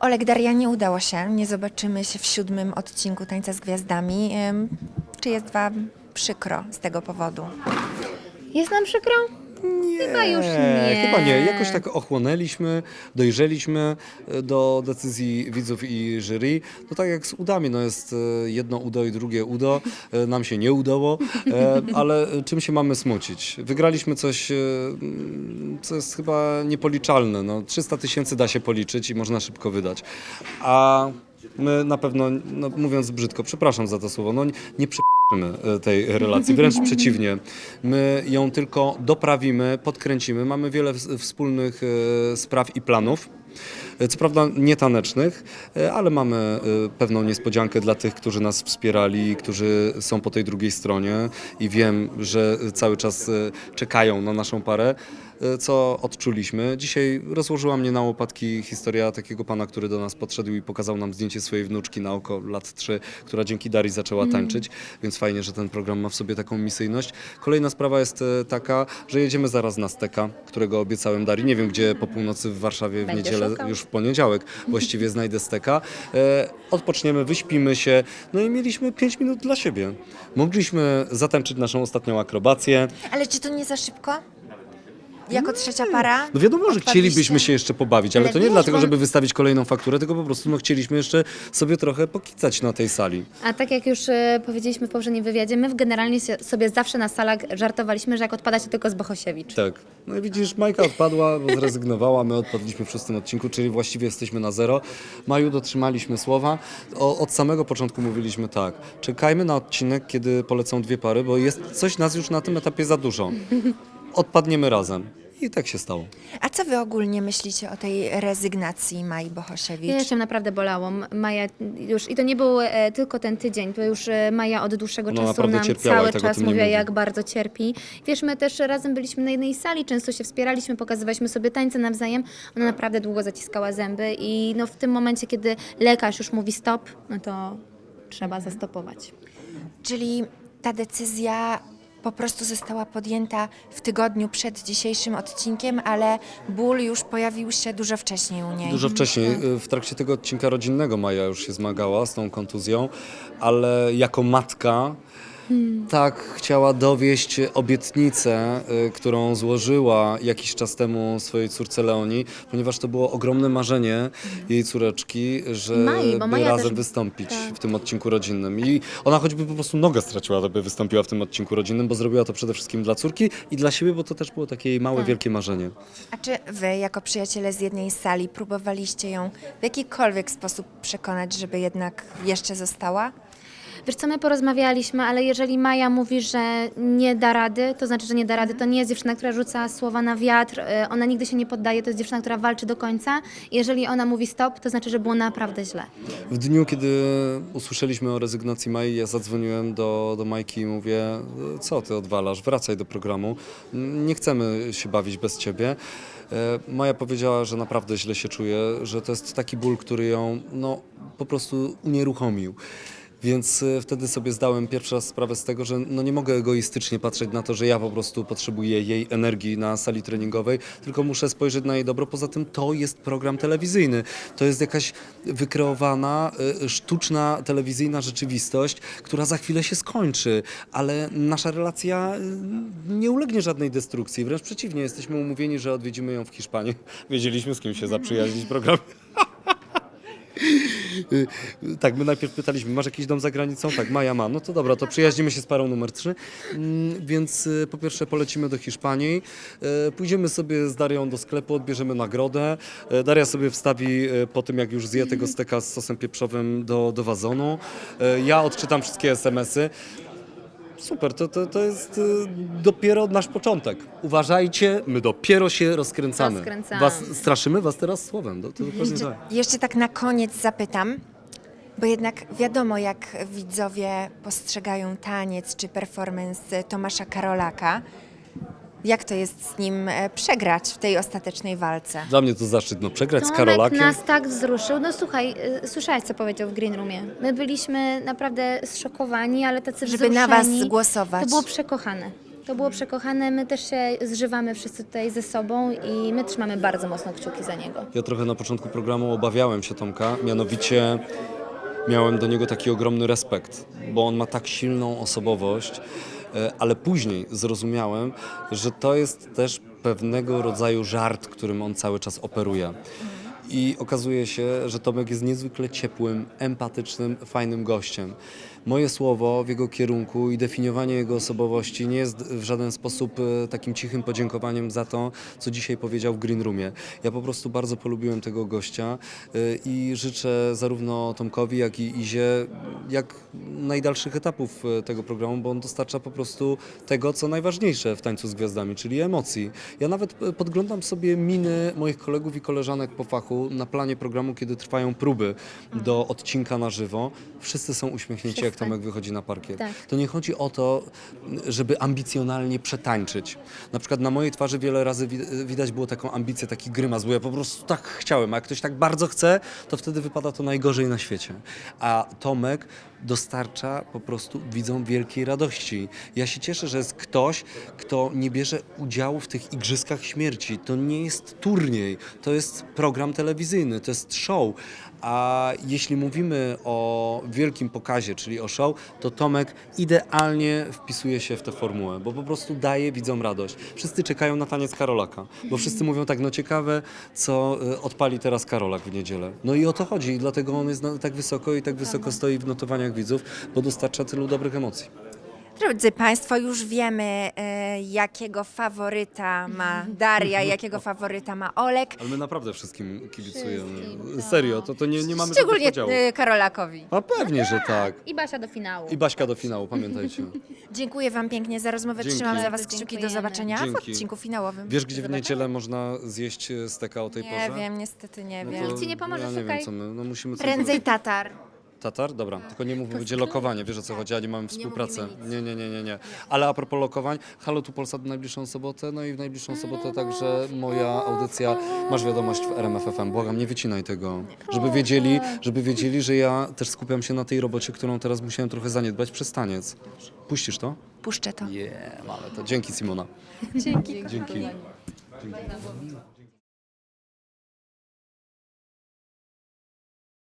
Olek Daria nie udało się. Nie zobaczymy się w siódmym odcinku Tańca z Gwiazdami. Czy jest Wam przykro z tego powodu? Jest nam przykro? Nie, Chyba już nie. Chyba nie. Jakoś tak ochłonęliśmy, dojrzeliśmy e, do decyzji widzów i jury. No tak jak z udami, no jest e, jedno udo i drugie udo. E, Nam się nie udało, ale czym się mamy smucić? Wygraliśmy coś, co jest chyba niepoliczalne. No, 300 tysięcy da się policzyć i można szybko wydać. A my na pewno, no, mówiąc brzydko, przepraszam za to słowo, no nie, nie prze e, tej relacji. Wręcz przeciwnie. My ją tylko doprawimy, podkręcimy. Mamy wiele ws- wspólnych e, spraw i planów. Co prawda nie tanecznych, e, ale mamy e, pewną niespodziankę dla tych, którzy nas wspierali, którzy są po tej drugiej stronie i wiem, że cały czas e, czekają na naszą parę, co odczuliśmy. Dzisiaj rozłożyła mnie na łopatki historia takiego pana, który do nas podszedł i pokazał nam zdjęcie swojej wnuczki na oko lat 3, która dzięki Darii zaczęła tańczyć, więc fajnie, że ten program ma w sobie taką misyjność. Kolejna sprawa jest taka, że jedziemy zaraz na Steka, którego obiecałem Darii. Nie wiem, gdzie po północy w Warszawie w Będzie niedzielę, szukał. już w poniedziałek właściwie znajdę Steka. E, odpoczniemy, wyśpimy się, no i mieliśmy 5 minut dla siebie. Mogliśmy zatańczyć naszą ostatnią akrobację. Ale czy to nie za szybko? Jako trzecia para? No wiadomo, że odpadliście? chcielibyśmy się jeszcze pobawić, ale Ale to nie wiesz, dlatego, bo- żeby wystawić kolejną fakturę, tylko po prostu no, chcieliśmy jeszcze sobie trochę pokicać na tej sali. A tak jak już e, powiedzieliśmy w poprzednim wywiadzie, my w generalnie się- sobie zawsze na salach żartowaliśmy, że jak odpada się tylko z Bohosiewicz. Tak. No i widzisz, Majka odpadła, bo zrezygnowała, my odpadliśmy w szóstym odcinku, czyli właściwie jesteśmy na zero. Maju dotrzymaliśmy słowa. O, od samego początku mówiliśmy tak, czekajmy na odcinek, kiedy polecą dwie pary, bo jest coś nas już na tym etapie za dużo. Odpadniemy razem. I tak się stało. A co Wy ogólnie myślicie o tej rezygnacji Mai Bohosiewicz? Ja jeszcze naprawdę bolało. Maja już, i to nie był e, tylko ten tydzień, to już e, Maja od dłuższego Ona czasu naprawdę nam cierpiała i cały o czas tym nie mówiła, mówi. jak bardzo cierpi. Wiesz, my też razem byliśmy na jednej sali, często się wspieraliśmy, pokazywaliśmy sobie tańce nawzajem. Ona naprawdę długo zaciskała zęby i no, w tym momencie, kiedy lekarz już mówi stop, no to trzeba zastopować. Czyli ta decyzja po prostu została podjęta w tygodniu przed dzisiejszym odcinkiem, ale ból już pojawił się dużo wcześniej u niej. Dużo wcześniej, y, w trakcie tego odcinka rodzinnego Maja już się zmagała z tą kontuzją, ale jako matka tak chciała dowieść obietnicę, y, którą złożyła jakiś czas temu swojej córce Leonii, ponieważ to było ogromne marzenie jej córeczki, żeby Mai, bo Maja razem też- wystąpić tak. w tym odcinku rodzinnym. I ona choćby po prostu nogę straciła, żeby wystąpiła w tym odcinku rodzinnym, bo zrobiła to przede wszystkim dla córki i dla siebie, bo to też było takie jej małe, wielkie marzenie. A czy Wy, jako przyjaciele z jednej sali, próbowaliście ją w jakikolwiek sposób przekonać, żeby jednak jeszcze została? Wiesz co, my porozmawialiśmy, ale jeżeli Maja mówi, że nie da rady, to znaczy, że nie da rady. To nie jest dziewczyna, która rzuca słowa na wiatr, y, ona nigdy się nie poddaje, to jest dziewczyna, która walczy do końca. Jeżeli ona mówi stop, to znaczy, że było naprawdę źle. W dniu, kiedy usłyszeliśmy o rezygnacji Mai, ja zadzwoniłem do, do Majki i mówię, co ty odwalasz, wracaj do programu, nie chcemy się bawić bez ciebie. E, Maja powiedziała, że naprawdę źle się czuje, że to jest taki ból, który ją no, po prostu unieruchomił. Więc e, wtedy sobie zdałem pierwszy raz sprawę z tego, że no nie mogę egoistycznie patrzeć na to, że ja po prostu potrzebuję jej energii na sali treningowej, tylko muszę spojrzeć na jej dobro. Poza tym to jest program telewizyjny. To jest jakaś wykreowana, e, sztuczna telewizyjna rzeczywistość, która za chwilę się skończy, ale nasza relacja e, nie ulegnie żadnej destrukcji. Wręcz przeciwnie, jesteśmy umówieni, że odwiedzimy ją w Hiszpanii. Wiedzieliśmy, z kim się zaprzyjaźnić. Y, Tak, my najpierw pytaliśmy, masz jakiś dom za granicą? Tak, Maja ma. No to dobra, to przyjaźnimy się z parą numer 3. Więc y, po pierwsze polecimy do Hiszpanii, y, pójdziemy sobie z Darią do sklepu, odbierzemy nagrodę. Y, Daria sobie wstawi y, po tym, jak już zje tego steka z sosem pieprzowym do, do wazonu. Y, Ja odczytam wszystkie SMS-y. Super, to, to, to jest y, dopiero nasz początek. Uważajcie, my dopiero się rozkręcamy. Rozkręcamy. Was, straszymy was teraz słowem. To, to dokładnie Jeszcze, tak. jeszcze tak na koniec zapytam, bo jednak wiadomo, jak widzowie postrzegają taniec czy performance Tomasza Karolaka. Jak to jest z nim e, przegrać w tej ostatecznej walce? Dla mnie to zaszczyt no, przegrać z Tomek Karolakiem. nas tak wzruszył. No słuchaj, y, słyszałeś, co powiedział w Green Roomie. My byliśmy naprawdę zszokowani, ale tacy Żeby na was wzruszeni. głosować. To było przekochane. To było przekochane, my też się zżywamy wszyscy tutaj ze sobą i my trzymamy bardzo mocno kciuki za niego. Ja trochę na początku programu obawiałem się Tomka, mianowicie miałem do niego taki ogromny respekt, bo on ma tak silną osobowość, ale później zrozumiałem, że to jest też pewnego rodzaju żart, którym on cały czas operuje. I okazuje się, że Tomek jest niezwykle ciepłym, empatycznym, fajnym gościem. Moje słowo w jego kierunku i definiowanie jego osobowości nie jest w żaden sposób e, takim cichym podziękowaniem za to, co dzisiaj powiedział w Green Roomie. Ja po prostu bardzo polubiłem tego gościa e, i życzę zarówno Tomkowi, jak i Izie jak najdalszych etapów e, tego programu, bo on dostarcza po prostu tego, co najważniejsze w Tańcu z Gwiazdami, czyli emocji. Ja nawet podglądam sobie miny moich kolegów i koleżanek po fachu na planie programu, kiedy trwają próby do odcinka na żywo. Wszyscy są uśmiechnięci, jak. Tomek wychodzi na parkiet. Tak. To nie chodzi o to, żeby ambicjonalnie przetańczyć. Na przykład na mojej twarzy wiele razy wi- widać było taką ambicję, taki grymas, bo ja po prostu tak chciałem, a jak ktoś tak bardzo chce, to wtedy wypada to najgorzej na świecie. A Tomek dostarcza po prostu widzom wielkiej radości. Ja się cieszę, że jest ktoś, kto nie bierze udziału w tych igrzyskach śmierci. To nie jest turniej, to jest program telewizyjny, to jest show. A jeśli mówimy o wielkim pokazie, czyli o show, to Tomek idealnie wpisuje się w tę formułę, bo po prostu daje widzom radość. Wszyscy czekają na taniec Karolaka, bo wszyscy mówią tak, no ciekawe, co y, odpali teraz Karolak w niedzielę. No i o to chodzi i dlatego on jest tak wysoko i tak wysoko stoi w notowaniach widzów, bo dostarcza tylu dobrych emocji. Drodzy Państwo, już wiemy, e, jakiego faworyta ma Daria, jakiego faworyta ma Olek. Ale my naprawdę wszystkim kibicujemy. Wszystkim, tak. Serio, to, to nie, nie mamy Szczególnie żadnych podziałów. e, Karolakowi. A pewnie, że tak. I Basia do finału. I Baśka do finału, pamiętajcie. Dziękuję Wam pięknie za rozmowę. Dzięki. Trzymam za Was kciuki. Do dziękujemy. zobaczenia w Dzięki. odcinku finałowym. Wiesz, gdzie w niedzielę można zjeść e, steka o tej Nie porze? wiem, niestety nie No wiem. Nikt ci nie pomoże, ja nie szukaj. wiem, co my, no musimy coś Prędzej zrobić. Tatar. Tatar? Dobra, tylko nie mów, będzie lokowanie, wiesz o co chodzi, a nie mamy współpracy. Nie, nie, nie, nie, nie. Ale a propos lokowań, Halo tu Polsat w najbliższą sobotę, no i w najbliższą sobotę także moja audycja Masz Wiadomość w RMF FM. Błagam, nie wycinaj tego. Żeby wiedzieli, żeby wiedzieli, że ja też skupiam się na tej robocie, którą teraz musiałem trochę zaniedbać przez taniec. Puścisz to? Puszczę to. Nie, mamy to. Dzięki Simona. Dzięki. Dzięki. Dzięki.